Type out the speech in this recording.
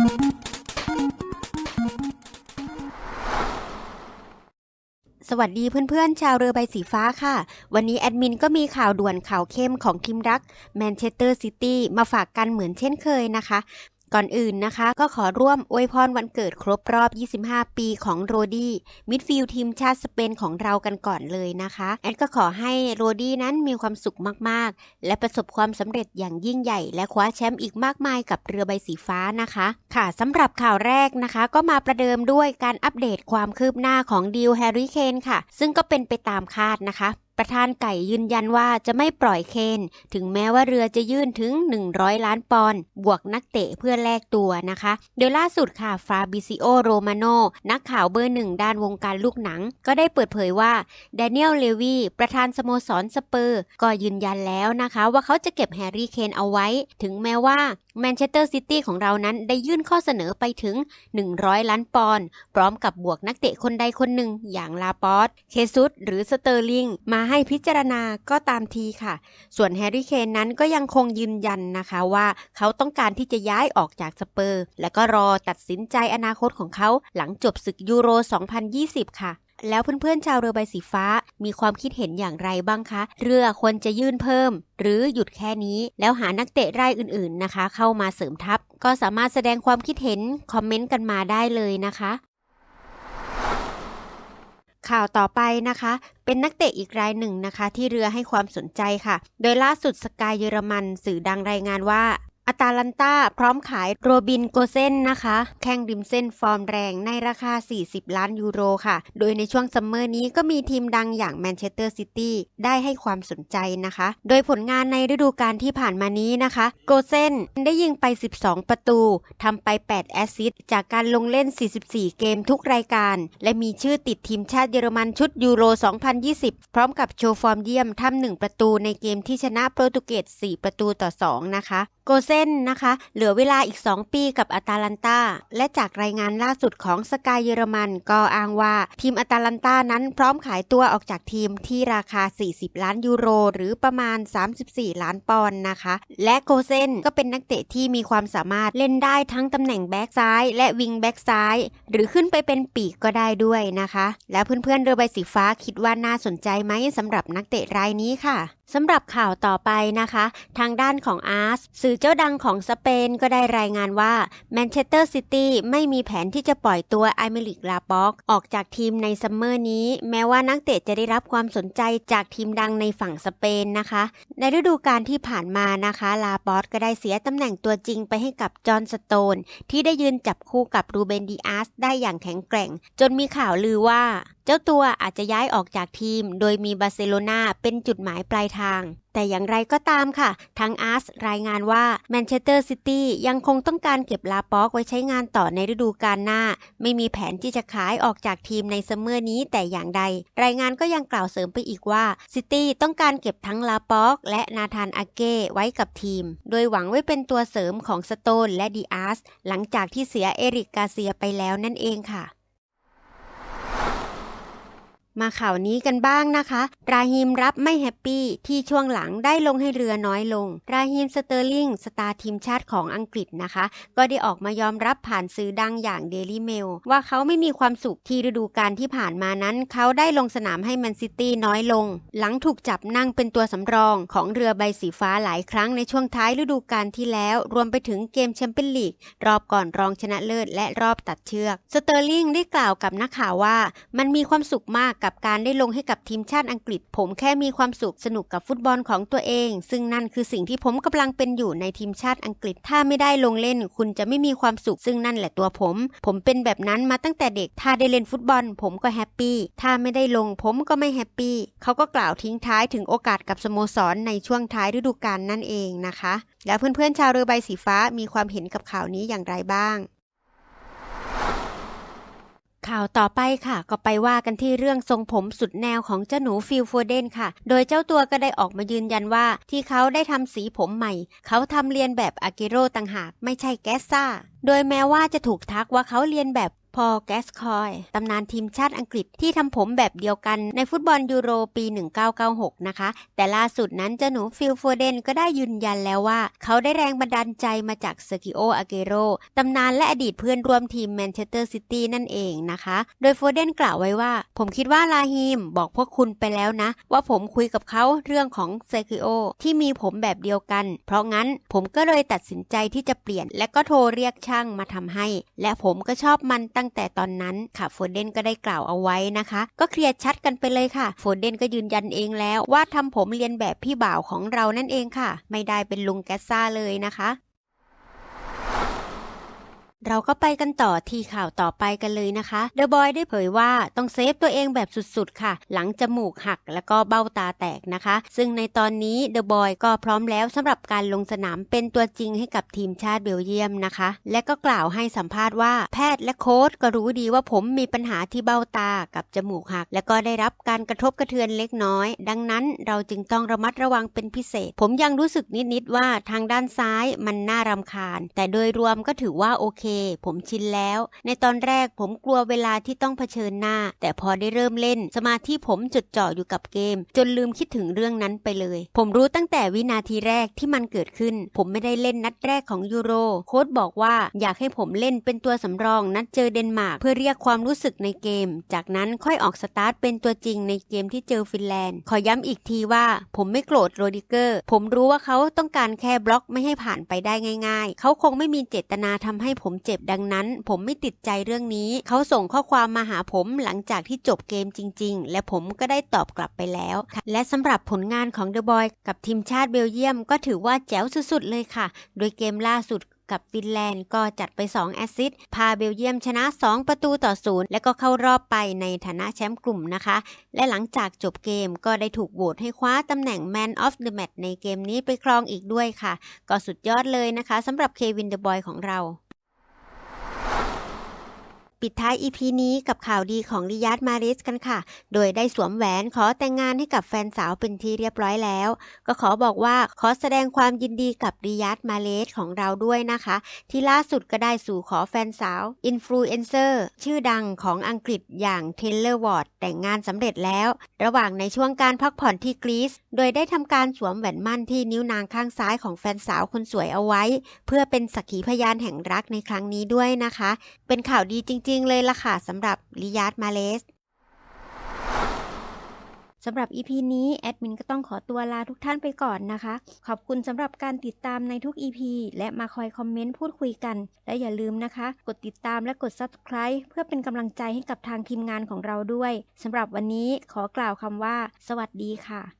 สวัสดีเพื่อนๆ ชาวเรือใบสีฟ้าค่ะ วันนี้แอดมินก็มีข่าวด่วนข่าวเข้มของทีมรักแมนเชสเตอร์ซิตี้มาฝากกันเหมือนเช่นเคยนะคะ ก่อนอื่นนะคะ ก็ขอร่วมอวยพรวันเกิดครบรอบ 25 ปีของโรดี้มิดฟิลด์ทีมชาติสเปนของเรากันก่อนเลยนะคะแอดก็ขอให้โรดี้นั้นมีความสุขมากๆ และประสบความสำเร็จอย่างยิ่งใหญ่ และคว้าแชมป์อีกมากมายกับเรือใบสีฟ้านะคะ ค่ะสำหรับข่าวแรกนะคะ ก็มาประเดิมด้วยการอัปเดตความคืบหน้าของดิวแฮร์รี่เคนค่ะ ซึ่งก็เป็นไปตามคาดนะคะ ประธานไก่ยืนยันว่าจะไม่ปล่อยเคน ถึงแม้ว่าเรือจะยื่นถึง 100 ล้านปอนด์บวกนักเตะเพื่อแลกตัวนะคะเดี๋ยวล่าสุดค่ะฟาบิซิโอโรมาโนนักข่าวเบอร์หนึ่งด้านวงการลูกหนัง ก็ได้เปิดเผยว่าแดเนียลเลวีประธานสโมสรสเปอร์ ก็ยืนยันแล้วนะคะ ว่าเขาจะเก็บแฮร์รี่เคนเอาไว้ ถึงแม้ว่าแมนเชสเตอร์ซิตี้ของเรานั้นได้ยื่นข้อเสนอไปถึง 100 ล้านปอนด์พร้อมกับบวกนักเตะคนใดคนหนึ่งอย่างลาปอสเคซุสหรือสเตอร์ลิงมาให้พิจารณาก็ตามทีค่ะ ส่วนแฮร์รี่เคนนั้นก็ยังคงยืนยันนะคะว่าเขาต้องการที่จะย้ายออกจากสเปอร์ และก็รอตัดสินใจอนาคตของเขาหลังจบศึกยูโร 2020 ค่ะ แล้วเพื่อนๆชาวเรือใบสีฟ้า มีความคิดเห็นอย่างไรบ้างคะ เรือควรจะยื่นเพิ่ม หรือหยุดแค่นี้ แล้วหานักเตะรายอื่นๆนะคะ เข้ามาเสริมทัพ ก็สามารถแสดงความคิดเห็นคอมเมนต์กันมาได้เลยนะคะข่าวต่อไปนะคะ เป็นนักเตะอีกรายหนึ่งนะคะ ที่เรือให้ความสนใจค่ะ โดยล่าสุดสกายเยอรมันสื่อดังรายงานว่า อตาลันตาพร้อมขายโรบินโกเซนนะคะ แข่งริมเส้นฟอร์มแรงในราคา 40 ล้านยูโรค่ะ โดยในช่วงซัมเมอร์นี้ก็มีทีมดังอย่างแมนเชสเตอร์ซิตี้ได้ให้ความสนใจนะคะ โดยผลงานในฤดูกาลที่ผ่านมานี้นะคะ โกเซนได้ยิงไป 12 ประตูทำไป 8 แอสซิสต์จากการลงเล่น 44 เกมทุกรายการ และมีชื่อติดทีมชาติเยอรมันชุดยูโร 2020 พร้อมกับโชว์ฟอร์มเยี่ยมทำหนึ่งประตูในเกมที่ชนะโปรตุเกส4ประตูต่อ 2 นะคะ กเซนนะคะ เหลือเวลาอีก 2 ปีกับอาตาลันตาและจากรายงานล่าสุดของสกายเยอรมันก็อ้างว่า ทีมอาตาลันตานั้นพร้อมขายตัวออกจากทีมที่ราคา 40 ล้านยูโร หรือประมาณ 34 ล้านปอนด์นะคะ และโกเซนก็เป็นนักเตะที่มีความสามารถเล่นได้ทั้งตำแหน่งแบ็กซ้ายและวิงแบ็กซ้าย หรือขึ้นไปเป็นปีกก็ได้ด้วยนะคะ แล้วเพื่อนๆเรือใบสีฟ้าคิดว่าน่าสนใจไหมสำหรับนักเตะรายนี้ค่ะ สำหรับข่าวต่อไปนะคะ ทางด้านของอาร์สสื่อเจ้าดังของสเปนก็ได้รายงานว่าแมนเชสเตอร์ซิตี้ไม่มีแผนที่จะปล่อยตัวไอเมลิกลาป็อกออกจากทีมในซัมเมอร์นี้ แม้ว่านักเตะจะได้รับความสนใจจากทีมดังในฝั่งสเปนนะคะ ในฤดูกาลที่ผ่านมานะคะ ลาปอสก็ได้เสียตำแหน่งตัวจริงไปให้กับจอห์นสโตน ที่ได้ยืนจับคู่กับรูเบนดีอาร์สได้อย่างแข็งแกร่ง จนมีข่าวลือว่า เจ้าตัวอาจจะย้ายออกจากทีม โดยมีบาร์เซโลนาเป็นจุดหมายปลายทางทาง แต่อย่างไรก็ตามค่ะ ทางอาร์สรายงานว่าแมนเชสเตอร์ซิตี้ยังคงต้องการเก็บลาป็อกไว้ใช้งานต่อในฤดูกาลหน้า ไม่มีแผนที่จะขายออกจากทีมในซัมเมอร์นี้แต่อย่างใด รายงานก็ยังกล่าวเสริมไปอีกว่าซิตี้ต้องการเก็บทั้งลาป็อกและนาธานอาเก้ไว้กับทีม โดยหวังไว้เป็นตัวเสริมของสโตนและดีอาร์สหลังจากที่เสียเอริกกาเซียไปแล้วนั่นเองค่ะ มาข่าวนี้กันบ้างนะคะ ราฮิมรับไม่แฮปปี้ที่ช่วงหลังได้ลงให้เรือน้อยลง ราฮิมสเตอร์ลิงสตาร์ทีมชาติของอังกฤษนะคะ ก็ได้ออกมายอมรับผ่านสื่อดังอย่างเดลี่เมลว่าเขาไม่มีความสุขที่ฤดูกาลที่ผ่านมานั้น เขาได้ลงสนามให้แมนซิตี้น้อยลง หลังถูกจับนั่งเป็นตัวสำรองของเรือใบสีฟ้าหลายครั้งในช่วงท้ายฤดูกาลที่แล้ว รวมไปถึงเกมแชมเปี้ยนลีกรอบก่อนรองชนะเลิศและรอบตัดเชือก สเตอร์ลิงได้กล่าวกับนักข่าวว่า มันมีความสุขมากกับการได้ลงให้กับทีมชาติอังกฤษ ผมแค่มีความสุขสนุกกับฟุตบอลของตัวเอง ซึ่งนั่นคือสิ่งที่ผมกำลังเป็นอยู่ในทีมชาติอังกฤษ ถ้าไม่ได้ลงเล่น คุณจะไม่มีความสุข ซึ่งนั่นแหละตัวผม ผมเป็นแบบนั้นมาตั้งแต่เด็ก ถ้าได้เล่นฟุตบอล ผมก็แฮปปี้ ถ้าไม่ได้ลงผมก็ไม่แฮปปี้ เขาก็กล่าวทิ้งท้ายถึงโอกาสกับสโมสรในช่วงท้ายฤดูกาลนั่นเองนะคะ แล้วเพื่อนๆชาวเรือใบสีฟ้ามีความเห็นกับข่าวนี้อย่างไรบ้าง ข่าวต่อไปค่ะ ก็ไปว่ากันที่เรื่องทรงผมสุดแนวของเจ้าหนูฟิลโฟเดนค่ะ โดยเจ้าตัวก็ได้ออกมายืนยันว่า ที่เขาได้ทำสีผมใหม่ เขาทำเรียนแบบอากิโร่ต่างหากไม่ใช่แกสซ่าโดยแม้ว่าจะถูกทักว่าเขาเรียนแบบ พอลแกสคอยตำนานทีมชาติอังกฤษที่ทำผมแบบเดียวกันในฟุตบอลยูโรปี 1996 นะคะ แต่ล่าสุดนั้นเจ้าหนูฟิลโฟเดนก็ได้ยืนยันแล้วว่า เขาได้แรงบันดาลใจมาจากเซอร์กิโออาเกโรตำนานและอดีตเพื่อนร่วมทีมแมนเชสเตอร์ซิตี้นั่นเองนะคะ โดยโฟเดนกล่าวไว้ว่า ผมคิดว่าลาฮิมบอกพวกคุณไปแล้วนะ ว่าผมคุยกับเขาเรื่องของเซอร์กิโอที่มีผมแบบเดียวกัน เพราะงั้นผมก็เลยตัดสินใจที่จะเปลี่ยน และก็โทรเรียกช่างมาทำให้ และผมก็ชอบมันตั้ั้งแต่ตอนนั้นค่ะโฟเดนก็ได้กล่าวเอาไว้นะคะ ก็เคลียร์ชัดกันไปเลยค่ะโฟเดนก็ยืนยันเองแล้วว่าทำผมเรียนแบบพี่บ่าวของเรานั่นเองค่ะ ไม่ได้เป็นลุงแกซ่าเลยนะคะ เราก็ไปกันต่อที่ข่าวต่อไปกันเลยนะคะเดอะบอยได้เผยว่าต้องเซฟตัวเองแบบสุดๆ ค่ะ หลังจมูกหักแล้วก็เบ้าตาแตกนะคะ ซึ่งในตอนนี้เดอะบอยก็พร้อมแล้วสำหรับการลงสนามเป็นตัวจริงให้กับทีมชาติเบลเยียมนะคะ และก็กล่าวให้สัมภาษณ์ว่าแพทย์และโค้ชก็รู้ดีว่าผมมีปัญหาที่เบ้าตากับจมูกหัก และก็ได้รับการกระทบกระเทือนเล็กน้อย ดังนั้นเราจึงต้องระมัดระวังเป็นพิเศษ ผมยังรู้สึกนิดๆว่าทางด้านซ้ายมันน่ารำคาญ แต่โดยรวมก็ถือว่าโอเคผมชินแล้ว ในตอนแรกผมกลัวเวลาที่ต้องเผชิญหน้า แต่พอได้เริ่มเล่น สมาธิผมจดจ่ออยู่กับเกม จนลืมคิดถึงเรื่องนั้นไปเลย ผมรู้ตั้งแต่วินาทีแรกที่มันเกิดขึ้น ผมไม่ได้เล่นนัดแรกของยูโร โค้ชบอกว่าอยากให้ผมเล่นเป็นตัวสำรองนัดเจอเดนมาร์กเพื่อเรียกความรู้สึกในเกม จากนั้นค่อยออกสตาร์ทเป็นตัวจริงในเกมที่เจอฟินแลนด์ ขอย้ำอีกทีว่า ผมไม่โกรธโรดิเกอร์ ผมรู้ว่าเขาต้องการแค่บล็อกไม่ให้ผ่านไปได้ง่าย ๆ เขาคงไม่มีเจตนาทำให้ผมเจ็บดังนั้น ผมไม่ติดใจเรื่องนี้ เขาส่งข้อความมาหาผมหลังจากที่จบเกมจริง ๆ และผมก็ได้ตอบกลับไปแล้ว และสำหรับผลงานของเดอะบอยกับทีมชาติเบลเยียม ก็ถือว่าแจ๋วสุดๆเลยค่ะ โดยเกมล่าสุดกับฟินแลนด์ก็จัดไป 2 แอสซิสพาเบลเยียมชนะ 2 ประตูต่อศูนย์และก็เข้ารอบไปในฐานะแชมป์กลุ่มนะคะ และหลังจากจบเกมก็ได้ถูกโหวตให้คว้าตำแหน่ง Man of the Match ในเกมนี้ไปครองอีกด้วยค่ะ ก็สุดยอดเลยนะคะสำหรับเควินเดอะบอยของเรา ปิดท้าย EP นี้กับข่าวดีของริยาดมาริสกันค่ะ โดยได้สวมแหวนขอแต่งงานให้กับแฟนสาวเป็นที่เรียบร้อยแล้ว ก็ขอบอกว่าขอแสดงความยินดีกับริยาดมาเลสของเราด้วยนะคะ ที่ล่าสุดก็ได้สู่ขอแฟนสาวอินฟลูเอนเซอร์ชื่อดังของอังกฤษอย่างเทเลอร์วอร์ดแต่งงานสำเร็จแล้ว ระหว่างในช่วงการพักผ่อนที่กรีซโดยได้ทำการสวมแหวนมั่นที่นิ้วนางข้างซ้ายของแฟนสาวคนสวยเอาไว้ เพื่อเป็นสักขีพยานแห่งรักในครั้งนี้ด้วยนะคะ เป็นข่าวดีจริงๆ เลยล่ะค่ะสำหรับลิยาดมาเลสสำหรับ EP นี้ แอดมินก็ต้องขอตัวลาทุกท่านไปก่อนนะคะ ขอบคุณสำหรับการติดตามในทุก EP และมาคอยคอมเมนต์พูดคุยกัน และอย่าลืมนะคะ กดติดตามและกด Subscribe เพื่อเป็นกำลังใจให้กับทางทีมงานของเราด้วยสำหรับวันนี้ขอกล่าวคำว่า สวัสดีค่ะ